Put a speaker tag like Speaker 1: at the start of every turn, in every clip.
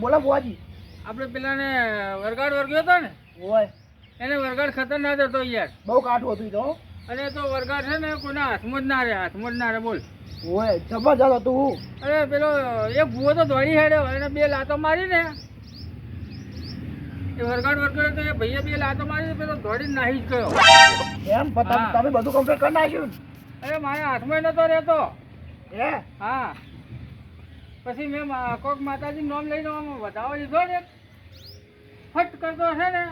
Speaker 1: બોલો બુઆજી
Speaker 2: આપણે પેલાને વરગાડ વર્ગ્યો હતો ને
Speaker 1: હોય
Speaker 2: એને વરગાડ ખતરનાક હતો યાર.
Speaker 1: બહુ કાઠું હતું તો
Speaker 2: અને તો વરગાડ છે ને કોઈના હાથમાં જ ના રહે હાથમાં જ ના રહે બોલ.
Speaker 1: હોય જબરજસ્ત હતું
Speaker 2: અરે પેલો એક ભૂવો તો દોડી હેડ્યો એને બે લાતો મારી ને. એ વરગાડ વર્ગ્યો તો એ ભાઈએ બે લાતો મારી પેલો દોડી નાહી જ ગયો.
Speaker 1: એમ? તમે- બધું કમ્પ્લીટ કરી નાખ્યું
Speaker 2: અરે મારા હાથમાં નતો રહેતો.
Speaker 1: એ હે?
Speaker 2: હા. પછી મેં કોક માતાજી નામ લઈને વધાવો લીધો ને ફટ કરતો છે ને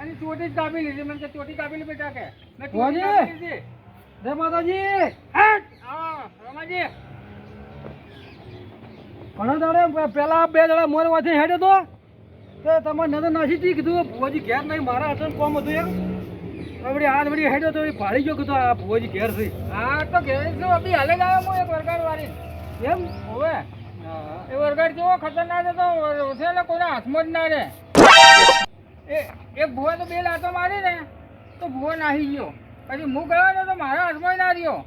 Speaker 2: એની ચોટી જ કાપી લીધી. મને ચોટી કાપી લીધી બેટા કે.
Speaker 1: જય માતાજી!
Speaker 2: રમાજી.
Speaker 1: ઘણા દાડે પેલા બે દાડા મોરવાથી હેડ્યો તો. તે તમારે નજર નાસી હતી કીધું ભુવાજી ઘેર નહીં મારા હાથે કોમ હતું એમ. વળી હાથ વળી હેડ્યો તો એ ભાળી ગયો કીધું આ ભુવાજી ઘેર થઈ
Speaker 2: હા તો ઘેર છું અભી હાલે જ આવ્યો હું એક વરગાડ વાળી
Speaker 1: એમ?
Speaker 2: હોવે. એ વરગાડ કેવો ખતરનાક હતો. છે એટલે કોઈના હાથમાં જ ના રહે. એ એક ભૂવા તો બે લાતો મારી ને તો ભૂવો નાહી ગયો. પછી હું ગયો ને તો મારા હાથમાં ના રહ્યો.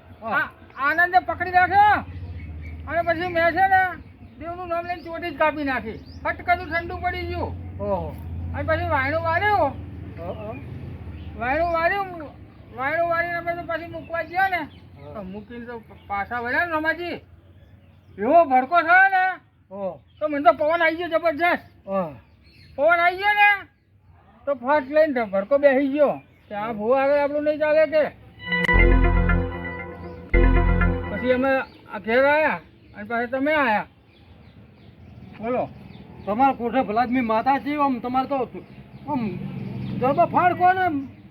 Speaker 2: આનંદે પકડી રાખ્યો. અને પછી મેં છે ને દેવનું નામ લઈને ચોટી જ કાપી નાખી. ફટ કદું ઠંડુ પડી ગયું.
Speaker 1: ઓહો.
Speaker 2: અને પછી વાયણું વાર્યું. વાયણું વાર્યું. વાયણું વારીને પછી મૂકવા ગયા ને. મૂકીને તો પાછા વળ્યા ને રમાજી. એવો ભડકો થયો ને. તો મને તો પવન આવી ગયો જબરજસ્ત. પવન આવી ગયો ને તો ફાટ લઈને ભડકો બેસી ગયો. કે આ ભૂ આગળ આપણું નહીં ચાલે કે? પછી અમે આ ઘેર આવ્યા અને પાછા તમે આવ્યા બોલો.
Speaker 1: તમારા કોઠે ભલાદમી માતા છે આમ તમારે તો આમ ગરબા ફાડ કો ને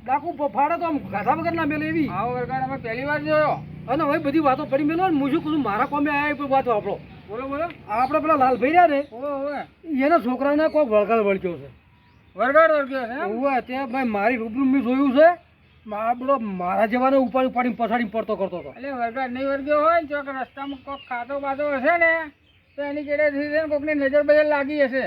Speaker 1: ડાકુ ફાડે તો આમ ગાધા વગર ના મેલે એવી.
Speaker 2: આવો વગર અમે પહેલી વાર જોયો.
Speaker 1: અને હવે બધી વાતો પડી મેલો ને હું શું કહું મારા કોમે આવ્યા કોઈ વાતો આપણો
Speaker 2: બોલો બોલો.
Speaker 1: આપણે પેલા લાલભાઈ રહ્યા ને એના છોકરાને કોઈ વળગાડ વળગ્યો છે.
Speaker 2: વરગાડ વળગ્યો છે
Speaker 1: હું ત્યાં ભાઈ મારી રૂબરૂ મેં જોયું છે મા પેલો મારા જેવાને ઉપાડી ઉપાડીને પછાડી પડતો કરતો હતો.
Speaker 2: એટલે વરગાડ નહીં વળગ્યો હોય ને ચોક રસ્તામાં કોઈક ખાતો બાતો હશે ને તો એની કેડે કોઈકની કોકની નજર બજર લાગી હશે.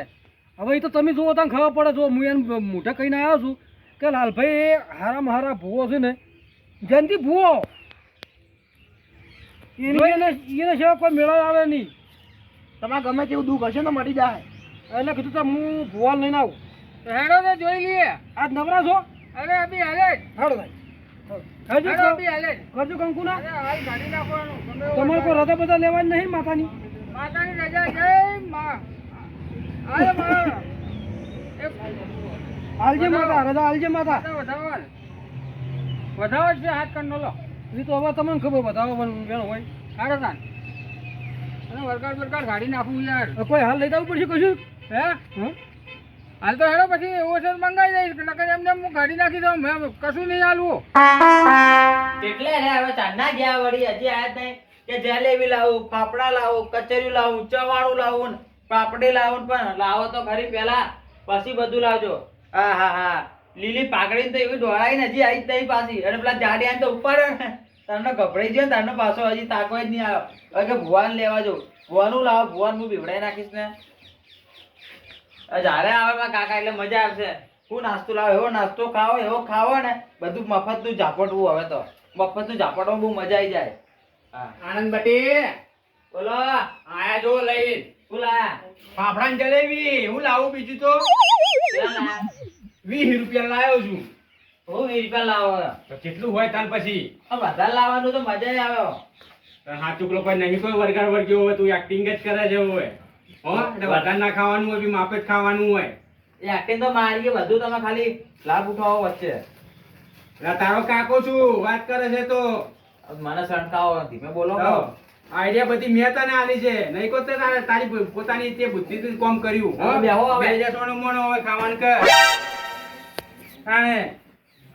Speaker 1: હવે એ તો તમે જુઓ તમને ખબર પડે જો હું એને મોઢે કહીને આવ્યો છું કે લાલભાઈ એ હારામાં હારા ભૂવો છે ને જયંતિ ભૂવો. એની સિવાય કોઈ મેળા આવે નહીં. તમારે ગમે તેવું દુઃખ હશે ને મટી જાય. એટલે કીધું તો હું ભૂવા લઈને આવું.
Speaker 2: હેડો જોઈ લઈએ.
Speaker 1: આજ નવરા છો?
Speaker 2: અરે અભી હાલે
Speaker 1: ભાઈ. કરજો કરજો કંકુના. તમારે કોઈ રજા બધા લેવાની નહીં માતાની?
Speaker 2: માતાની રજા જય માં.
Speaker 1: માતા રજા આલજે માતા.
Speaker 2: વધાવો વધાવો. છે હાથ કંડો લો
Speaker 1: એ તો હવે તમને ખબર બતાવો વેણ હોય.
Speaker 2: સારા તાન. અને વરગાડ વરગાડ કાઢી નાખું યાર.
Speaker 1: કોઈ હાલ લઈ જવું પડશે કશું?
Speaker 2: હે? હાલ તો હેડો પછી એવો છે મંગાવી દઈશ. નકર એમને હું કાઢી નાખી દઉં. મેં કશું નહીં હાલવું.
Speaker 3: એટલે રે હવે ચાંદના ગયા વળી. હજી આયા જ નહીં. કે જલેબી લાવું ફાફડા લાવું કચેરી લાવું ચવાણું લાવું ને પાપડી લાવું પણ લાવો તો ખરી પેલા પછી બધું લાવજો. હા હા હા. લીલી પાકડી તો એવી દોડાઈ ને હજી આવી જ નહીં પાછી. અને પેલા જાડી આને તો ઉપાડે ને તમને ગભરાઈ ગયો ને તમને પાછો હજી તાકો જ નહીં આવ્યો. હવે કે ભુવાન લેવા જો ભુવાનું લાવો ભુવાન હું બીવડાઈ નાખીશ ને. જ્યારે આવે મારા કાકા એટલે મજા આવશે. હું નાસ્તો લાવો એવો નાસ્તો ખાવો એવો ખાવો ને બધું મફતનું ઝાપટવું હવે તો. મફતનું ઝાપટમાં બહુ મજા આવી જાય.
Speaker 2: આનંદ બટી
Speaker 3: બોલો.
Speaker 2: આયા જો લઈ.
Speaker 3: શું લાયા
Speaker 2: ફાફડા જલેબી હું લાવું બીજું તો. વીસ રૂપિયા લાવ્યો છું.
Speaker 3: હું વીસ રૂપિયા લાવો.
Speaker 2: તો કેટલું હોય તાન પછી?
Speaker 3: આ વધારે લાવવાનું તો મજા આવે.
Speaker 2: હાચુક લોકો નહીં કોઈ વરગાડ વર્ગ્યો હોય તું એક્ટિંગ જ કરે છે હોય હો એટલે વધારે ના ખાવાનું હોય બી માપે જ ખાવાનું હોય.
Speaker 3: એ એક્ટિંગ તો મારી બધું તમે ખાલી લાભ ઉઠાવો વચ્ચે.
Speaker 2: એટલે તારો કાકો છું વાત કરે છે તો.
Speaker 3: મને સણકાવો ધીમે બોલો
Speaker 2: આઈડિયા બધી મેં તને આલી છે. નહીં કોતે તારે તારી પોતાની તે બુદ્ધિથી કોમ કર્યું
Speaker 3: બેહો હવે.
Speaker 2: બે જશોનું મોણો હવે ખાવાનું કર. તાણે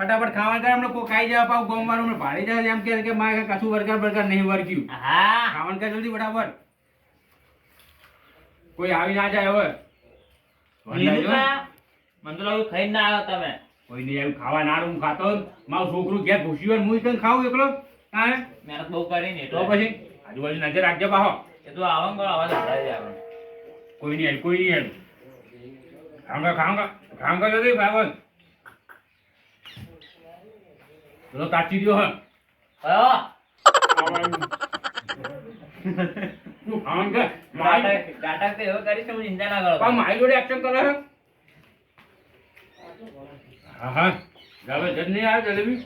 Speaker 2: ફટાફટ ખાવા કર હમણાં કોઈ ખાઈ જાય પાવ ગોમ મારું હમણાં ભાડી જાય એમ કે કે મારે કશું વર્ગર બરગર નહીં વર્ગ્યું
Speaker 3: હા.
Speaker 2: ખાવાનું કે જલ્દી ફટાફટ. કોઈ આવી ના જાય હવે.
Speaker 3: ખાઈ મને તો લાગ્યું ખાઈને ના આવ્યો તમે.
Speaker 2: કોઈ નહીં આવ્યું ખાવા ના હું ખાતો મારું છોકરું ઘેર ઘૂસ્યું હું કઈ ખાવું એકલો? હા
Speaker 3: મહેનત બહુ કરી ને
Speaker 2: તો પછી આજુબાજુ નજર રાખજો પાહો
Speaker 3: એ તો આવો ને અવાજ આવે જ
Speaker 2: કોઈ નહીં કોઈ નહીં આવ્યું ખાંગા ખાંગા ખાંગા જલ્દી ભાગો પેલો તાચી દ્યો હે.
Speaker 3: કયો?
Speaker 2: તું ખાંગા નાટક નાટક તો એવો કરીશ કે હું ચિંતા ના કરો.
Speaker 4: પણ મારી જોડે એક્શન કરે છે હા હા. હવે જજ નહીં આવે જલેબી?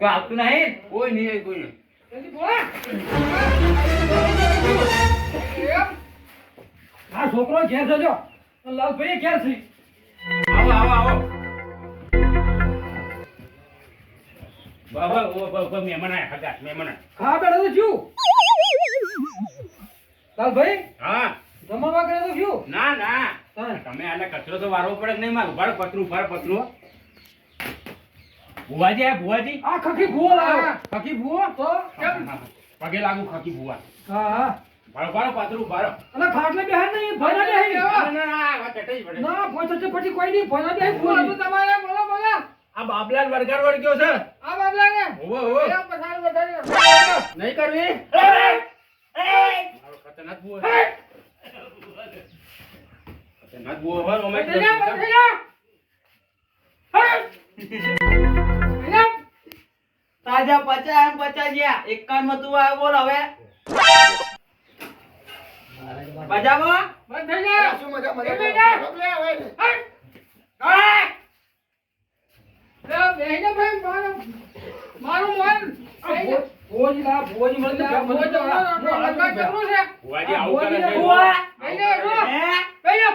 Speaker 2: તો આવતું નહીં?
Speaker 4: કોઈ નહીં કોઈ નહીં.
Speaker 1: આ છોકરો ઘેર છે જો લાલભાઈ ઘેર છે
Speaker 4: આવો આવો આવો. બાબા ઓ બાબા મહેમાન આયા હગા મહેમાન આયા.
Speaker 1: ખા તો શું લાલભાઈ
Speaker 4: હા.
Speaker 1: જમવા કરે તો શું
Speaker 4: ના ના. તમે આને કચરો તો વારવો પડે નહીં? મારું ઉભારો પતરું ઉભારો પતરું ભુવાજી આ ભુવાજી?
Speaker 1: આ ખખી ભૂવો લાવો ખખી ભૂવો? તો? કેમ
Speaker 4: પગે લાગુ ખકી ભુવા.
Speaker 1: હા હા.
Speaker 4: ભારો ભારો પતરું ઉભારો
Speaker 1: અને ખાટલે બેહાર નહીં ભણા બેહી
Speaker 4: ના ના ના પડે
Speaker 1: ના પોચે પછી કોઈ નહીં બેહી
Speaker 4: તમારે બોલો બોલો. આ બાબલાલ વરગાર વળગ્યો છે.
Speaker 2: આ
Speaker 4: ઓવો
Speaker 2: વધારે
Speaker 4: નહીં કરવી. ખતરનાક ખતરનાક હોય, ઓમે.
Speaker 2: તાજા પચાસ એમ પચાસ ગયા. એકાવનમાં તું આવ્યો બોલ હવે. મજામાં બંધ થઈ જા
Speaker 1: શું મજા
Speaker 2: મજા? એ બેટા. બેહીને ભાઈ મારું મારું મન બેહીને.
Speaker 1: ભોજી લા ભોજી મને
Speaker 2: ભોજ અમારો કરવું છે
Speaker 4: ભુવાજી આવું કરે છે
Speaker 2: ઉવા. બેહીને બેઠો.
Speaker 4: હે?
Speaker 2: બેહીને.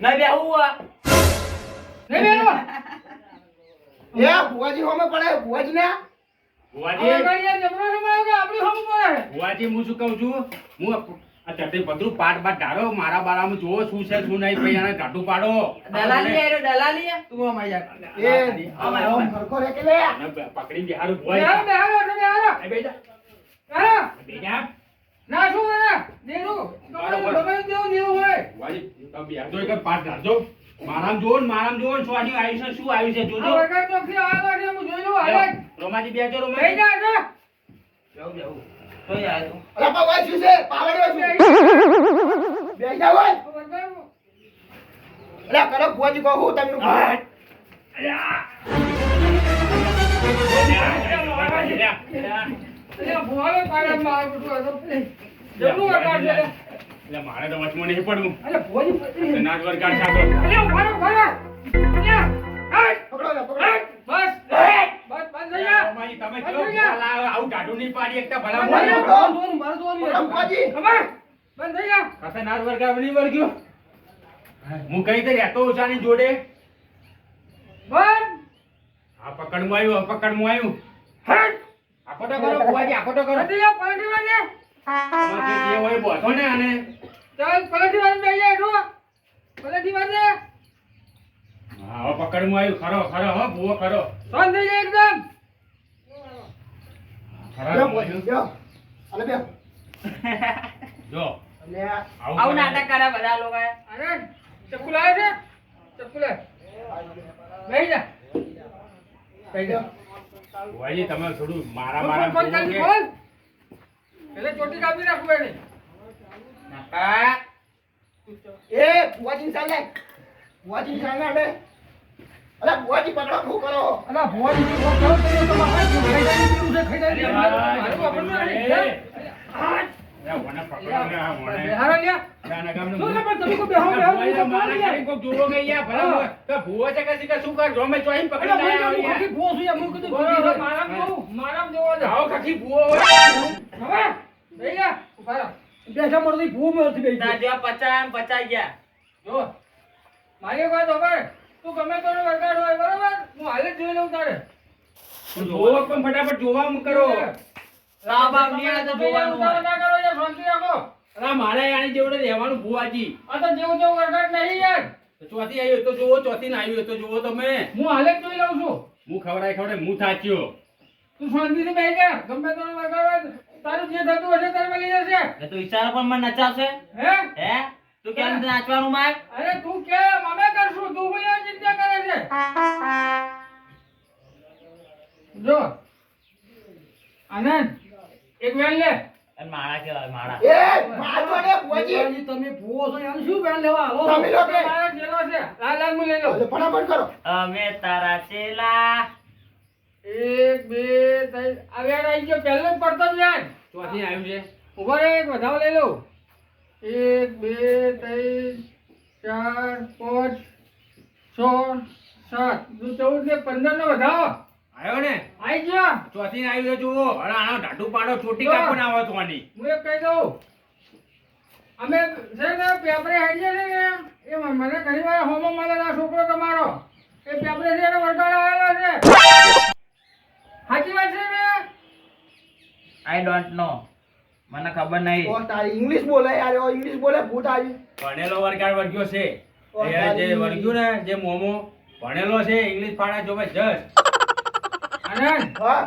Speaker 2: નહીં બેહવું આ.
Speaker 4: ભુવાજી
Speaker 2: હવે ગાડીએ જબરો સમાયો કે આપણી સામે પડે.
Speaker 4: ભુવાજી હું શું કહું છું? હું આ ચટણી પાટ પાટ ઢાળો મારા બારામાં જોવો શું છે શું નહીં આને પાડો.
Speaker 2: દલાલી આય
Speaker 4: પકડી બિહારું
Speaker 2: બેહારો, બેહારો, બેહારો. ના? દેરું. દેવું દેવું હોય.
Speaker 4: તમે એક પાટ મારામ મારામ આવ્યું છે શું આવ્યું છે
Speaker 2: આ
Speaker 4: જોજો
Speaker 2: વરગાડ ચોકથી આવેલો છે, હું જોઈ લઉં, હાલે. જ.
Speaker 4: રોમાજી બેજો
Speaker 2: રોમાજી.
Speaker 4: રોમાજી
Speaker 2: જા, જો.
Speaker 4: જાઉં જાઉં.
Speaker 2: તું.
Speaker 5: બેસા
Speaker 2: આ વરગાડ
Speaker 5: કરો ભુવાજી કહું તમે
Speaker 2: એટલે ભુવાને પાડે માર બધું આ તો. પેલી. જબરું વરગાડ છે.
Speaker 4: એટલે મારે તો વચમાં નહીં પડવું. નાચ તમે ચલો આવું નહીં પાડી એકતા ભલા.
Speaker 1: મારે
Speaker 5: પકડો, ભુવાજી
Speaker 2: ખબર? બંધ થઈ જા.
Speaker 4: કસે નાચ વરગાડ નહીં વળગ્યો હું કઈ તો રહેતો ઉષાની જોડે
Speaker 2: બંધ.
Speaker 4: આ પકડમાં આવ્યું. આખો તો કરો આખો તો કરો
Speaker 2: થઈ જા, પલટી વાળજે.
Speaker 4: આમાં જે જે હોય બોધો ને આને
Speaker 2: ચાલ, પલટી વાળજે, બેહી જા, હેઠું. પલટી વાળજે.
Speaker 4: હા પકડ મુ આવ્યું ખરો ખરો હો ભૂવો ખરો
Speaker 2: શાંત થઈ જા એકદમ.
Speaker 4: ખરા
Speaker 5: બેહો, ભુવાજી, બેહો. અલે બેહો.
Speaker 4: જો
Speaker 2: આવું નાટક કરે બધા લોકોએ. અરે, ચપ્પુ લાવે છે? ચપ્પુ લાવ. બેહી જા. બેહી જા.
Speaker 4: ભુવાજી તમે થોડું મારા મારા.
Speaker 2: એટલે ચોટી કાપી રાખું એને.
Speaker 4: નાકા.
Speaker 5: એ બુવાજી ચાલ બુવાજી ભુવાજી અરે અલે પકડો શું કરો
Speaker 1: અરે બુવાજી કરો તો તમારે જાય કેવું ખાઈ જાય
Speaker 4: મારું
Speaker 2: વાપરતું
Speaker 4: એ.
Speaker 2: નથી.
Speaker 4: અરે મને પકડો ને આ મને.
Speaker 2: બેહારો લ્યા.
Speaker 1: શું છે પણ તમે કોઈ બેહો બેહો
Speaker 4: મારા
Speaker 1: યાર.
Speaker 4: ખાલી કોક જોવો યાર, ભલા
Speaker 1: હા.
Speaker 4: તો છે કે શું કર? જોમે ચોઈને પકડી
Speaker 1: અલા ભાઈ
Speaker 4: લાયા
Speaker 1: હું
Speaker 4: યાર.
Speaker 1: ખખી ભૂવો છું યાર, હું કીધું ભૂવો છે.
Speaker 2: મારામ જોવું, મારામ જોવો છે.
Speaker 4: આવો ખખી ભુવો હોય.
Speaker 2: હવે, બેહી જા. ઊભા
Speaker 1: બેઠા મળતી ભૂવો માં હતી બેઠી.
Speaker 2: તાર જેવા એમ પચાસ ગયા. જો, મારી વાત સાંભળ. તું ગમે તો વરગાડ હોય, બરોબર? હું હાલે જ જોઈ લઉં તારે.
Speaker 4: જોવો પણ ફટાફટ જોવા કરો
Speaker 2: રાવ બાવ નહીં આવે તો જોવાનું ના કરો યાર, શાંતિ રાખો.
Speaker 4: અલા મારે આની જેવડે રહેવાનું ભુવાજી
Speaker 2: આ તો જેવું તેવું વરગાડ નહીં યાર.
Speaker 4: ચોથી આવ્યો તો જોવો ચોથી ના આવ્યું તો જોવો તમે
Speaker 2: હું હાલે જોઈ લઉં છું.
Speaker 4: હું ખવડાય ખવડાય હું થાચ્યો
Speaker 2: તું શાંતિથી બેહી જા. ગમે તો વરગાડ તારું જે થતું હશે તારે મળી જશે.
Speaker 3: એ તો વિચારો પણ મને નચાવશે
Speaker 2: હે?
Speaker 3: હે તું કેમ નાચવાનું માય
Speaker 2: અરે તું કે મમે કરશું તું આ ચિંતા કરે છે જો. આનંદ એક વેલ લે.
Speaker 3: અને માળા કેવાય માળા.
Speaker 5: એ મારજો ને ભુવાજી,
Speaker 1: તમે ભૂવો છો એમ શું બેન લેવા હાલો?
Speaker 5: તમે લોકો.
Speaker 2: મારા જેલો છે. લાલ લાલ મુ લઈ
Speaker 5: લો ફટાફટ કરો.
Speaker 3: અમે તારા ચેલા
Speaker 2: એક બે ત્રણ. આ આવી ગયો પહેલો જ પડતો જ વેણ
Speaker 4: ચોથી આવ્યું છે.
Speaker 2: ઊભો રે એક વધાવો લઈ લો એક બે ત્રણ ચાર પાંચ છ સાત. ચૌદ ને પંદર નો વધાવો.
Speaker 4: આવ્યો ને?
Speaker 2: આવી ગયો
Speaker 4: ચોથી આવી ગયો જુઓ. અરે આનો ઢાઢું પાડો ચોટી કાપો ના આવે
Speaker 2: હું એક કહી દઉં. અમે છે ને પેપરે હેડીએ છે ને એ મને ઘણી વાર હોમો મળે આ છોકરો તમારો. એ પેપરે છે એને વરગાડ આવેલો છે. સાચી વાત છે ને?
Speaker 3: આઈ ડોન્ટ નો મને ખબર નહીં.
Speaker 5: ઓ તારી ઇંગ્લિશ બોલે યાર ઓ ઇંગ્લિશ બોલે ભૂત આવી.
Speaker 4: ભણેલો વરગાડ વર્ગ્યો છે. એ જે વર્ગ્યું ને જે મોમો ભણેલો છે ઇંગ્લિશ ફાડા જોવે જસ્ટ
Speaker 2: આનંદ
Speaker 5: હા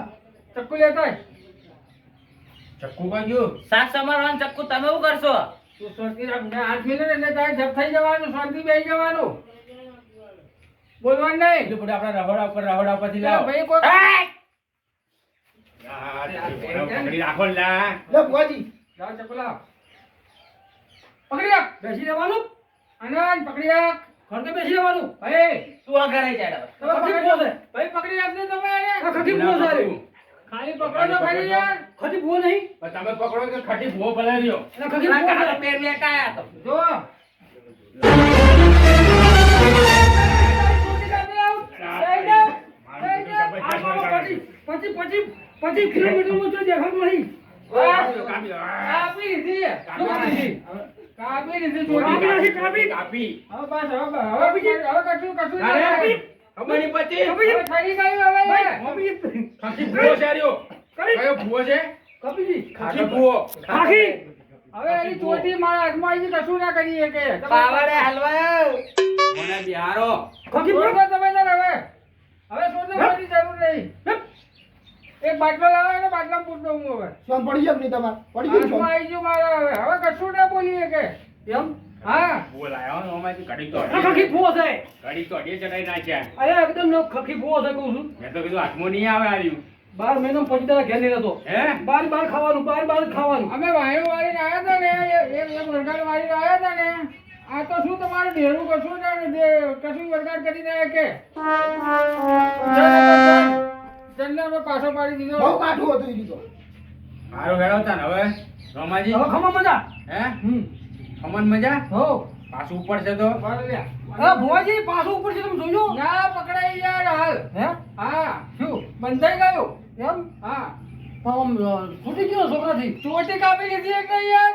Speaker 2: ચક્કુ લેતો
Speaker 4: કયું
Speaker 3: શાક સમારવાનું ચક્કુ તમે શું કરશો?
Speaker 2: તું શાંતિ રાખ મેં હાથ મિલે એટલે તારે જપ થઈ જવાનું શાંતિ બેસી જવાનું. બોલવાનું નહીં.
Speaker 4: એટલું બધું આપણે રહોડા ઉપર રહોડા ઉપરથી
Speaker 2: લે ભાઈ કોઈ
Speaker 4: રાખો લા.
Speaker 5: લે ભુવાજી.
Speaker 2: લાવ ચપ્પુ લાવ. પકડી રાખ. બેસી જવાનું. આનંદ પકડી રાખ. ખડકે બેસી જવાનું. ભાઈ
Speaker 3: શું આ ઘરે હવે.
Speaker 2: તમે પકડી રાખો ભાઈ પકડી રાખજો તમે એને.
Speaker 4: ખટી ભૂવો સારી.
Speaker 2: ખાલી પકડો ખાલી યાર.
Speaker 4: ખટી ભૂવો નહીં. પણ તમે પકડો કે ખટી ભૂવો ભલે રહ્યો. એટલે ખટી ભૂવો
Speaker 3: કાળો. પેર લેટાયા તો.
Speaker 2: જો.
Speaker 4: પચીસ- પચીસ- પચીસ તો દેખાતું નહીં. કાપી, આ.
Speaker 2: કાપી દીધી.
Speaker 4: કાપી દીધી?
Speaker 2: કાપી
Speaker 4: કાપી કાપી. કાપી.
Speaker 2: હવે બસ હવે હવે હવે કશું કશું
Speaker 4: અરે,
Speaker 2: નહીં.
Speaker 4: ખબર પતિ
Speaker 2: હવે થઈ ગઈ હવે
Speaker 4: ભાઈ, ખટી ભૂવો છે રહ્યો. કયો ભૂવો છે? ખાખી ભૂવો.
Speaker 2: હવે એની ચોટી મારા હાથમાં આવી કશું ના કરી શકે
Speaker 3: પાવડે હલવાયો
Speaker 4: મને બિહારો.
Speaker 2: છોડ ભૂવો તમે તાર હવે હવે છોડ દો કોઈની જરૂર નહીં એક બાટલો લાવો ને બાટલામાં પૂરતો હું હવે.
Speaker 5: સોન પડી જાય નહીં તમારે? પડી ગયું સોન
Speaker 2: આવી ગયું મારે હવે. હવે કશું ના બોલીએ કે.
Speaker 4: એમ?
Speaker 2: હા.
Speaker 4: ભૂવો ને, આમાંથી ઘડીક તો અડીએ. ઘડીક તો અડીએ ચડાઈ નાખ્યા.
Speaker 1: અરે એકદમ નો ખખી ભૂવો છે કહું છું.
Speaker 4: મેં તો કીધું હાથમાં નહીં આવે આર્યું.
Speaker 1: બાર મહિનો પછી તારા ઘેર નહીં રહેતો.
Speaker 4: હે?
Speaker 1: બાર બાર ખાવાનું બાર બાર ખાવાનું.
Speaker 2: અમે વાયુ વાળીને આવ્યા હતા ને એક એક વાળીને આવ્યા હતા ને. આ તો શું તમારે ઢેરું કશું ને કશું વરગાડ કરી રહ્યા કે? મેં પાછો પાડી દીધો.
Speaker 5: બહુ કાઠું હતું એ દીધો
Speaker 4: હારું હેડવતા ને હવે? રોમાજી?
Speaker 1: હવે ખમા મજા?
Speaker 4: હે?
Speaker 1: હમ.
Speaker 4: ખમણ મજા?
Speaker 1: હો.
Speaker 4: પાછું ઉપર છે તો?
Speaker 2: બરાબર
Speaker 1: ભુવાજી પાછું ઉપર છે તમે જોજો.
Speaker 2: ના પકડાઈ યાર હાલ.
Speaker 1: હે?
Speaker 2: હા.
Speaker 1: શું?
Speaker 2: બંધાઈ ગયો.
Speaker 1: એમ?
Speaker 2: હા.
Speaker 1: છૂટી ગયો છોકરાથી.
Speaker 2: ચોટી કાપી લીધી એક નહીં યાર.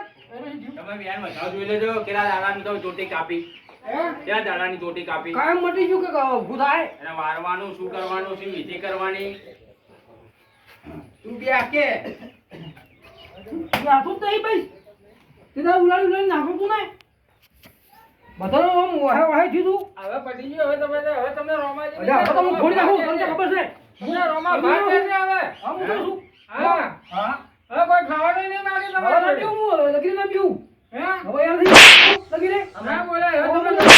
Speaker 4: તમે યાર બતાવ જોઈ લેજો કેટલા દાડાની તો ચોટી કાપી.
Speaker 2: હે?
Speaker 4: દાડાની ચોટી કાપી?
Speaker 1: કાયમ મટી ગયું કે ઊભું થાય?
Speaker 4: એને વારવાનું શું કરવાનું શું વિધિ કરવાની? તું બે કે?
Speaker 1: નાખું નહીં ભાઈ. સીધા ઉલાડી ઉલાડી નાખું તું ને બધાનો આમ વહે વહે જીધું
Speaker 2: હવે પડી ગયું હવે તમે હવે તમને રોમાજી
Speaker 1: અરે હવે તો હું નાખું તમને ખબર છે?
Speaker 2: તમને રોમા ભાગ છે? હવે.
Speaker 1: હા હું શું
Speaker 2: હા.
Speaker 1: હા.
Speaker 2: હવે કોઈ ખાવાનું નહીં માગે
Speaker 1: હવે
Speaker 2: તમારે.
Speaker 1: હું લગી ના પીવું
Speaker 2: હે
Speaker 1: હવે યાર થઈ લગી રે
Speaker 2: ના બોલે હવે તમે તમે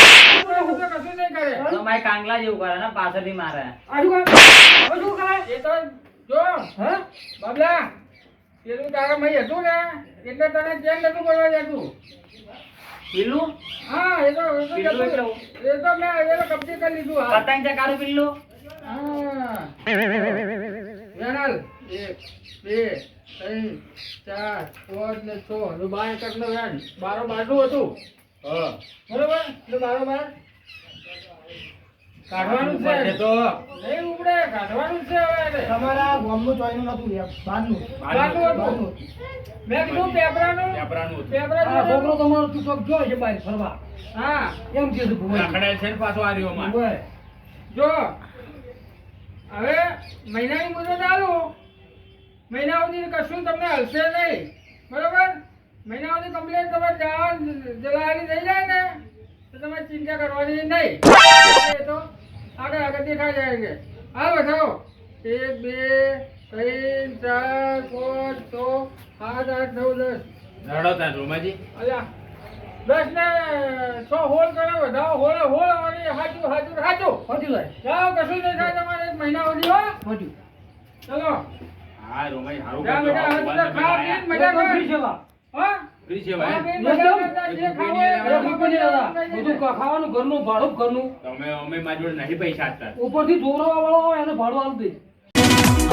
Speaker 2: કશું નહીં કરે
Speaker 3: તો જેવું કરે ને પાછળથી મારે.
Speaker 1: આ શું કરે?
Speaker 2: એ તો જો
Speaker 1: હે?
Speaker 2: બાબલા પેલું તારા મય હતું ને એટલે તને ચેન નતું કરવા જતું
Speaker 3: પીલું?
Speaker 2: હા એ તો એ તો
Speaker 3: પેલું
Speaker 2: જતું.
Speaker 3: એટલે?
Speaker 2: એ તો મેં એ તો કબજે કરી લીધું હા.
Speaker 3: પતંગ ચકારું પીલું?
Speaker 2: હા. વેણાલ એક બે ત્રણ ચાર પાંચ ને છ. ને બાર એકક નો વેણ બારો બારનું હતું.
Speaker 4: હા.
Speaker 2: બરોબર? બારો બાર? કાઢવાનું
Speaker 4: છે.
Speaker 2: છે
Speaker 4: તો
Speaker 2: નહીં ઉપડે કાઢવાનું છે હવે મહિના
Speaker 5: તમારા ગામનું ચોઈનું નતું એમ બહારનું
Speaker 2: બારનું હતું. મેં કીધું પેપરાનું.
Speaker 4: પેપરાનું હતું.
Speaker 1: છોકરો તમારો તું ચોક છે બહાર ફરવા.
Speaker 2: હા.
Speaker 1: એમ કે છે ભુવાજી.
Speaker 4: છે ને પાછો આ રહ્યો
Speaker 2: જો હવે મહિનાની મુદત આલું. મહિના સુધી કશું તમને હલશે નહીં. બરોબર? મહિના સુધી કમ્પ્લેન તમારે જવા જલાવાની થઈ જાય ને તો તમારે ચિંતા કરવાની નહીં. એ તો આગળ આગળ દેખાઈ જાય હા બતાવો એક બે ત્રણ ચાર પાંચ છ સાત આઠ નવ દસ.
Speaker 4: રડોતા રોમાજી
Speaker 2: અલ્યા. દસ ને છ હોલ કરે વધાવો હોલ હોળ અમારી હાચું હાચું હાચું.
Speaker 1: સાચું થાય
Speaker 2: જાઓ કશું નહીં થાય તમારે. એક મહિના સુધી હો.
Speaker 1: સાચું
Speaker 2: ચલો.
Speaker 4: હા રૂમાજી
Speaker 2: સારું
Speaker 4: મજા
Speaker 2: મજા મજા મજા મજા
Speaker 1: મજા
Speaker 2: મજા
Speaker 1: ફ્રી
Speaker 4: છે ભાઈ.
Speaker 2: પી મજા કરતા જે ખાવું હોય એ
Speaker 1: અરે ભૂખ પણ નહીં
Speaker 2: ખાવાનું
Speaker 1: રહેતા. બધું ખાવાનું ઘરનું ભાડું ઘરનું.
Speaker 4: તમે અમે મારી જોડે નહીં પૈસા આપતા.
Speaker 1: ઉપરથી ઢોરાવા વાળો આવે એને ભાડું આલું દે.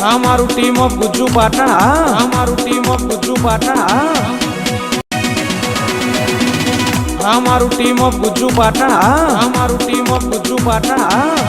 Speaker 6: આ ટીમ ઓફ ગુજ્જુ પાટણ હા. આ ટીમ ઓફ ગુજ્જુ પાટણ હા. આ ટીમ ઓફ ગુજ્જુ પાટણ હા. આ ટીમ ઓફ ગુજ્જુ પાટણ હા.